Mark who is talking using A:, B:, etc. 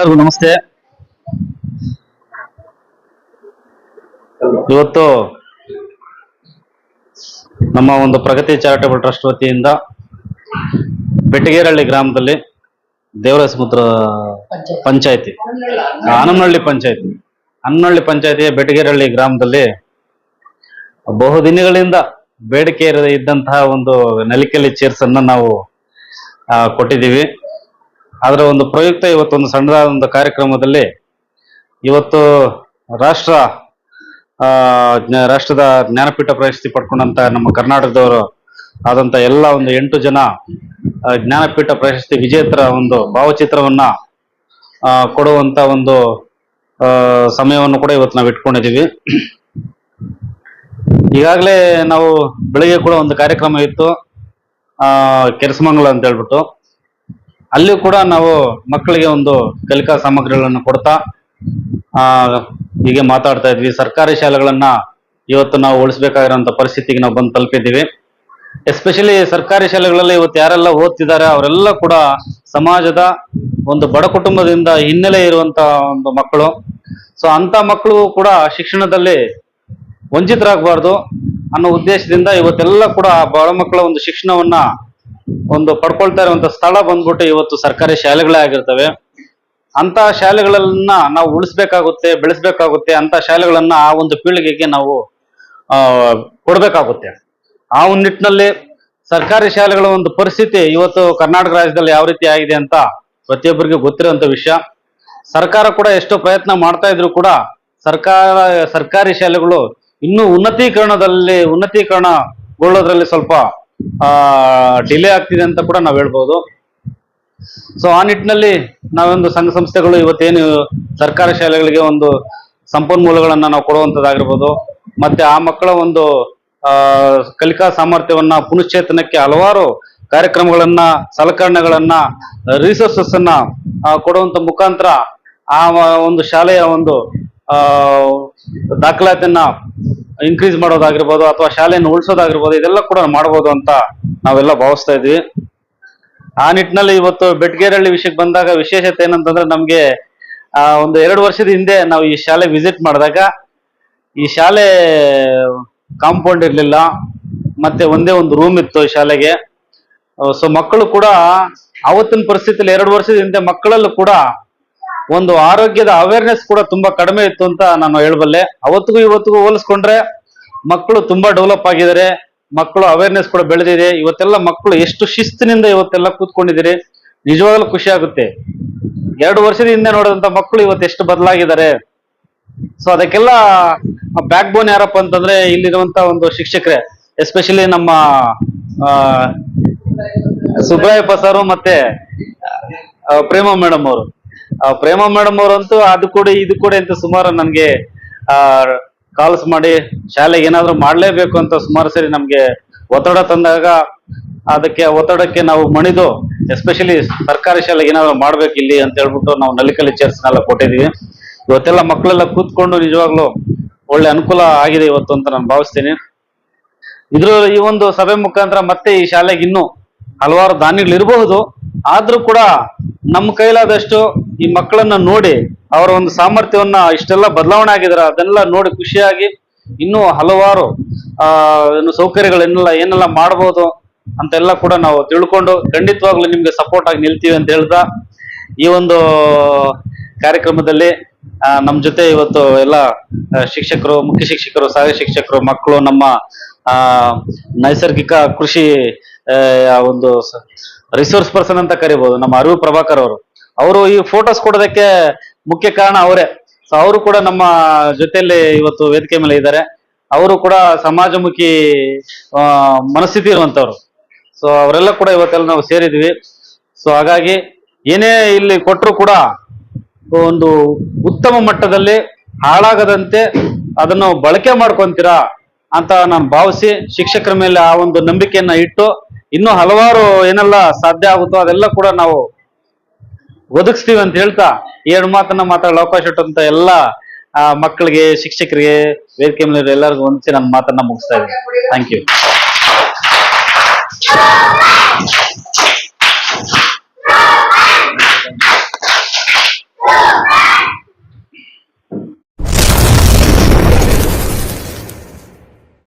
A: ಎಲ್ಲರಿಗೂ ನಮಸ್ತೆ. ಇವತ್ತು ನಮ್ಮ ಒಂದು ಪ್ರಗತಿ ಚಾರಿಟಬಲ್ ಟ್ರಸ್ಟ್ ವತಿಯಿಂದ ಬೆಟ್ಟಗೇರಹಳ್ಳಿ ಗ್ರಾಮದಲ್ಲಿ ದೇವರ ಸಮುದ್ರ ಪಂಚಾಯತಿ ಹನಮನಹಳ್ಳಿ ಪಂಚಾಯತಿ. ಹನ್ನಹಳ್ಳಿ ಪಂಚಾಯತಿಯ ಬೆಟ್ಟಗೇರಹಳ್ಳಿ ಗ್ರಾಮದಲ್ಲಿ ಬಹುದಿನಗಳಿಂದ ಬೇಡಿಕೆ ಇದ್ದಂತಹ ಒಂದು ನಲಿಕಲಿ ಚೇರ್ಸ್ ನಾವು ಕೊಟ್ಟಿದ್ದೀವಿ. ಅದರ ಒಂದು ಪ್ರಯುಕ್ತ ಇವತ್ತೊಂದು ಸಣ್ಣದಾದ ಒಂದು ಕಾರ್ಯಕ್ರಮದಲ್ಲಿ ಇವತ್ತು ರಾಷ್ಟ್ರ ರಾಷ್ಟ್ರದ ಜ್ಞಾನಪೀಠ ಪ್ರಶಸ್ತಿ ಪಡ್ಕೊಂಡಂತ ನಮ್ಮ ಕರ್ನಾಟಕದವರು ಆದಂತ ಎಲ್ಲ ಒಂದು ಎಂಟು ಜನ ಜ್ಞಾನಪೀಠ ಪ್ರಶಸ್ತಿ ವಿಜೇತರ ಒಂದು ಭಾವಚಿತ್ರವನ್ನ ಕೊಡುವಂತ ಒಂದು ಸಮಯವನ್ನು ಕೂಡ ಇವತ್ತು ನಾವು ಇಟ್ಕೊಂಡಿದ್ದೀವಿ ಈಗಾಗಲೇ ನಾವು ಬೆಳಿಗ್ಗೆ ಕೂಡ ಒಂದು ಕಾರ್ಯಕ್ರಮ ಇತ್ತು, ಆ, ಕೆರಸಮಂಗಲ ಅಂತ ಹೇಳ್ಬಿಟ್ಟು. ಅಲ್ಲಿ ಕೂಡ ನಾವು ಮಕ್ಕಳಿಗೆ ಒಂದು ಕಲಿಕಾ ಸಾಮಗ್ರಿಗಳನ್ನು ಕೊಡ್ತಾ ಹೀಗೆ ಮಾತಾಡ್ತಾ ಇದ್ವಿ. ಸರ್ಕಾರಿ ಶಾಲೆಗಳನ್ನ ಇವತ್ತು ನಾವು ಉಳಿಸ್ಬೇಕಾಗಿರೋಂಥ ಪರಿಸ್ಥಿತಿಗೆ ನಾವು ಬಂದು ತಲುಪಿದ್ದೀವಿ. ಎಸ್ಪೆಷಲಿ ಸರ್ಕಾರಿ ಶಾಲೆಗಳಲ್ಲಿ ಇವತ್ತು ಯಾರೆಲ್ಲ ಓದ್ತಿದ್ದಾರೆ, ಅವರೆಲ್ಲ ಕೂಡ ಸಮಾಜದ ಒಂದು ಬಡ ಕುಟುಂಬದಿಂದ ಹಿನ್ನೆಲೆ ಇರುವಂತ ಒಂದು ಮಕ್ಕಳು. ಸೊ ಅಂತ ಮಕ್ಕಳು ಕೂಡ ಶಿಕ್ಷಣದಲ್ಲಿ ವಂಚಿತರಾಗಬಾರ್ದು ಅನ್ನೋ ಉದ್ದೇಶದಿಂದ ಇವತ್ತೆಲ್ಲ ಕೂಡ ಬಡ ಮಕ್ಕಳ ಒಂದು ಶಿಕ್ಷಣವನ್ನ ಒಂದು ಪಡ್ಕೊಳ್ತಾ ಇರುವಂತ ಸ್ಥಳ ಬಂದ್ಬಿಟ್ಟು ಇವತ್ತು ಸರ್ಕಾರಿ ಶಾಲೆಗಳೇ ಆಗಿರ್ತವೆ. ಅಂತ ಶಾಲೆಗಳನ್ನ ನಾವು ಉಳಿಸ್ಬೇಕಾಗುತ್ತೆ, ಬೆಳೆಸ್ಬೇಕಾಗುತ್ತೆ ಅಂತ ಶಾಲೆಗಳನ್ನ ಆ ಒಂದು ಪೀಳಿಗೆಗೆ ನಾವು, ಆ, ಕೊಡ್ಬೇಕಾಗುತ್ತೆ. ಆ ಒಂದು ನಿಟ್ಟಿನಲ್ಲಿ ಸರ್ಕಾರಿ ಶಾಲೆಗಳ ಒಂದು ಪರಿಸ್ಥಿತಿ ಇವತ್ತು ಕರ್ನಾಟಕ ರಾಜ್ಯದಲ್ಲಿ ಯಾವ ರೀತಿ ಆಗಿದೆ ಅಂತ ಪ್ರತಿಯೊಬ್ಬರಿಗೆ ಗೊತ್ತಿರುವಂತ ವಿಷಯ. ಸರ್ಕಾರ ಕೂಡ ಎಷ್ಟೋ ಪ್ರಯತ್ನ ಮಾಡ್ತಾ ಇದ್ರು ಕೂಡ ಸರ್ಕಾರ, ಸರ್ಕಾರಿ ಶಾಲೆಗಳು ಇನ್ನೂ ಉನ್ನತೀಕರಣದಲ್ಲಿ, ಉನ್ನತೀಕರಣಗೊಳ್ಳೋದ್ರಲ್ಲಿ ಸ್ವಲ್ಪ ಡಿಲೇ ಆಗ್ತಿದೆ ಅಂತ ಕೂಡ ನಾವು ಹೇಳ್ಬೋದು. ಸೊ ಆ ನಿಟ್ಟಿನಲ್ಲಿ ನಾವೊಂದು ಸಂಘ ಸಂಸ್ಥೆಗಳು ಇವತ್ತೇನು ಸರ್ಕಾರಿ ಶಾಲೆಗಳಿಗೆ ಒಂದು ಸಂಪನ್ಮೂಲಗಳನ್ನ ನಾವು ಕೊಡುವಂತದ್ದಾಗಿರ್ಬೋದು ಮತ್ತೆ ಆ ಮಕ್ಕಳ ಒಂದು ಕಲಿಕಾ ಸಾಮರ್ಥ್ಯವನ್ನ, ಪುನಶ್ಚೇತನಕ್ಕೆ ಹಲವಾರು ಕಾರ್ಯಕ್ರಮಗಳನ್ನ, ಸಲಕರಣೆಗಳನ್ನ ರಿಸೋರ್ಸಸ್ ಅನ್ನ ಕೊಡುವಂತ ಮುಖಾಂತರ ಆ ಒಂದು ಶಾಲೆಯ ಒಂದು ದಾಖಲಾತಿಯನ್ನ ಇನ್ಕ್ರೀಸ್ ಮಾಡೋದಾಗಿರ್ಬೋದು ಅಥವಾ ಶಾಲೆಯನ್ನು ಉಳಿಸೋದಾಗಿರ್ಬೋದು, ಇದೆಲ್ಲ ಕೂಡ ಮಾಡ್ಬೋದು ಅಂತ ನಾವೆಲ್ಲ ಭಾವಿಸ್ತಾ ಇದ್ವಿ. ಆ ನಿಟ್ಟಿನಲ್ಲಿ ಇವತ್ತು ಬೆಟ್ಗೇರಹಳ್ಳಿ ವಿಷಯಕ್ಕೆ ಬಂದಾಗ ವಿಶೇಷತೆ ಏನಂತಂದ್ರೆ ನಮ್ಗೆ, ಆ, ಒಂದು ಎರಡು ವರ್ಷದ ಹಿಂದೆ ನಾವು ಈ ಶಾಲೆ ವಿಸಿಟ್ ಮಾಡಿದಾಗ, ಈ ಶಾಲೆ ಕಾಂಪೌಂಡ್ ಇರಲಿಲ್ಲ, ಮತ್ತೆ ಒಂದೇ ಒಂದು ರೂಮ್ ಇತ್ತು ಈ ಶಾಲೆಗೆ. ಸೊ ಮಕ್ಕಳು ಕೂಡ, ಅವತ್ತಿನ ಪರಿಸ್ಥಿತಿಯಲ್ಲಿ ಎರಡು ವರ್ಷದ ಹಿಂದೆ ಮಕ್ಕಳಲ್ಲೂ ಕೂಡ ಒಂದು ಆರೋಗ್ಯದ ಅವೇರ್ನೆಸ್ ಕೂಡ ತುಂಬಾ ಕಡಿಮೆ ಇತ್ತು ಅಂತ ನಾನು ಹೇಳಬಲ್ಲೆ. ಅವತ್ತಿಗೂ ಇವತ್ತಿಗೂ ಹೋಲಿಸ್ಕೊಂಡ್ರೆ ಮಕ್ಕಳು ತುಂಬಾ ಡೆವಲಪ್ ಆಗಿದ್ದಾರೆ. ಮಕ್ಕಳು ಅವೇರ್ನೆಸ್ ಕೂಡ ಬೆಳೆದಿದೆ. ಇವತ್ತೆಲ್ಲ ಮಕ್ಕಳು ಎಷ್ಟು ಶಿಸ್ತಿನಿಂದ ಇವತ್ತೆಲ್ಲ ಕೂತ್ಕೊಂಡಿದ್ದೀರಿ, ನಿಜವಾಗ್ಲೂ ಖುಷಿ ಆಗುತ್ತೆ. ಎರಡು ವರ್ಷದ ಹಿಂದೆ ನೋಡಿದಂತ ಮಕ್ಕಳು ಇವತ್ತು ಎಷ್ಟು ಬದಲಾಗಿದ್ದಾರೆ. ಸೊ ಅದಕ್ಕೆಲ್ಲ ಬ್ಯಾಕ್ ಬೋನ್ ಯಾರಪ್ಪ ಅಂತಂದ್ರೆ ಇಲ್ಲಿರುವಂತ ಒಂದು ಶಿಕ್ಷಕರೇ ಎಸ್ಪೆಷಲಿ ನಮ್ಮ ಸುಬ್ರಾಯಪ್ಪ ಸರ್ ಮತ್ತೆ ಪ್ರೇಮ ಮೇಡಮ್ ಅವರು. ಪ್ರೇಮ ಮೇಡಮ್ ಅವರಂತೂ ಅದು ಕೂಡ, ಇದು ಕೂಡ ಅಂತ ಸುಮಾರು ನನ್ಗೆ, ಆ ಕಾಲ್ಸ್ ಮಾಡಿ, ಶಾಲೆಗೆ ಏನಾದ್ರು ಮಾಡ್ಲೇಬೇಕು ಅಂತ ಸುಮಾರು ಸರಿ ನಮ್ಗೆ ಒತ್ತಡ ತಂದಾಗ ಅದಕ್ಕೆ ಒತ್ತಡಕ್ಕೆ ನಾವು ಮಣಿದು ಎಸ್ಪೆಷಲಿ ಸರ್ಕಾರಿ ಶಾಲೆಗೆ ಏನಾದ್ರು ಮಾಡ್ಬೇಕು ಇಲ್ಲಿ ಅಂತ ಹೇಳ್ಬಿಟ್ಟು ನಾವು ನಲಿಕಲಿ ಚೇರ್ಸ್ನೆಲ್ಲ ಕೊಟ್ಟಿದೀವಿ ಇವತ್ತೆಲ್ಲ ಮಕ್ಕಳೆಲ್ಲ ಕೂತ್ಕೊಂಡು ನಿಜವಾಗ್ಲೂ ಒಳ್ಳೆ ಅನುಕೂಲ ಆಗಿದೆ ಇವತ್ತು ಅಂತ ನಾನು ಭಾವಿಸ್ತೀನಿ. ಇದ್ರ ಈ ಒಂದು ಸಭೆ ಮುಖಾಂತರ ಮತ್ತೆ ಈ ಶಾಲೆಗೆ ಇನ್ನೂ ಹಲವಾರು ದಾನಿಗಳು ಇರಬಹುದು ಆದ್ರೂ ಕೂಡ ನಮ್ಮ ಕೈಲಾದಷ್ಟು ಈ ಮಕ್ಕಳನ್ನ ನೋಡಿ ಅವರ ಒಂದು ಸಾಮರ್ಥ್ಯವನ್ನ ಇಷ್ಟೆಲ್ಲ ಬದಲಾವಣೆ ಆಗಿದಾರೆ, ಅದನ್ನೆಲ್ಲ ನೋಡಿ ಖುಷಿಯಾಗಿ ಇನ್ನೂ ಹಲವಾರು, ಆ, ಏನು ಸೌಕರ್ಯಗಳನ್ನೆಲ್ಲ ಏನೆಲ್ಲ ಮಾಡ್ಬೋದು ಅಂತೆಲ್ಲ ಕೂಡ ನಾವು ತಿಳ್ಕೊಂಡು ಖಂಡಿತವಾಗ್ಲೂ ನಿಮ್ಗೆ ಸಪೋರ್ಟ್ ಆಗಿ ನಿಲ್ತೀವಿ ಅಂತ ಹೇಳ್ತಾ ಈ ಒಂದು ಕಾರ್ಯಕ್ರಮದಲ್ಲಿ ನಮ್ಮ ಜೊತೆ ಇವತ್ತು ಎಲ್ಲ ಶಿಕ್ಷಕರು, ಮುಖ್ಯ ಶಿಕ್ಷಕರು, ಸಹಾಯ ಶಿಕ್ಷಕರು, ಮಕ್ಕಳು, ನಮ್ಮ ನೈಸರ್ಗಿಕ ಕೃಷಿ ಒಂದು ರಿಸೋರ್ಸ್ ಪರ್ಸನ್ ಅಂತ ಕರಿಬಹುದು ನಮ್ಮ ಅರಿವು ಪ್ರಭಾಕರ್ ಅವರು. ಅವರು ಈ ಫೋಟೋಸ್ ಕೊಡೋದಕ್ಕೆ ಮುಖ್ಯ ಕಾರಣ ಅವರೇ. ಸೊ ಅವರು ಕೂಡ ನಮ್ಮ ಜೊತೆಯಲ್ಲಿ ಇವತ್ತು ವೇದಿಕೆ ಮೇಲೆ ಇದ್ದಾರೆ. ಅವರು ಕೂಡ ಸಮಾಜಮುಖಿ ಮನಸ್ಥಿತಿ ಇರುವಂತವ್ರು. ಸೊ ಅವರೆಲ್ಲ ಕೂಡ ಇವತ್ತೆಲ್ಲ ನಾವು ಸೇರಿದ್ವಿ. ಸೊ ಹಾಗಾಗಿ ಏನೇ ಇಲ್ಲಿ ಕೊಟ್ಟರು ಕೂಡ ಒಂದು ಉತ್ತಮ ಮಟ್ಟದಲ್ಲಿ ಹಾಳಾಗದಂತೆ ಅದನ್ನು ಬಳಕೆ ಮಾಡ್ಕೊಂತೀರಾ ಅಂತ ನಾನು ಭಾವಿಸಿ ಶಿಕ್ಷಕರ ಮೇಲೆ ಆ ಒಂದು ನಂಬಿಕೆಯನ್ನ ಇಟ್ಟು ಇನ್ನೂ ಹಲವಾರು ಏನೆಲ್ಲ ಸಾಧ್ಯ ಆಗುತ್ತೋ ಅದೆಲ್ಲ ಕೂಡ ನಾವು ಒದಗಿಸ್ತೀವಿ ಅಂತ ಹೇಳ್ತಾ ಎರಡು ಮಾತನ್ನ ಮಾತಾಡಲು ಅವಕಾಶ ಇಟ್ಟಂತ ಎಲ್ಲ ಮಕ್ಕಳಿಗೆ, ಶಿಕ್ಷಕರಿಗೆ, ವೇದಿಕೆ ಮೇಲೆ ಎಲ್ಲರಿಗೂ ಹೊಂದಿಸಿ ನನ್ನ ಮಾತನ್ನ ಮುಗಿಸ್ತಾ ಇದ್ದೀನಿ. Thank you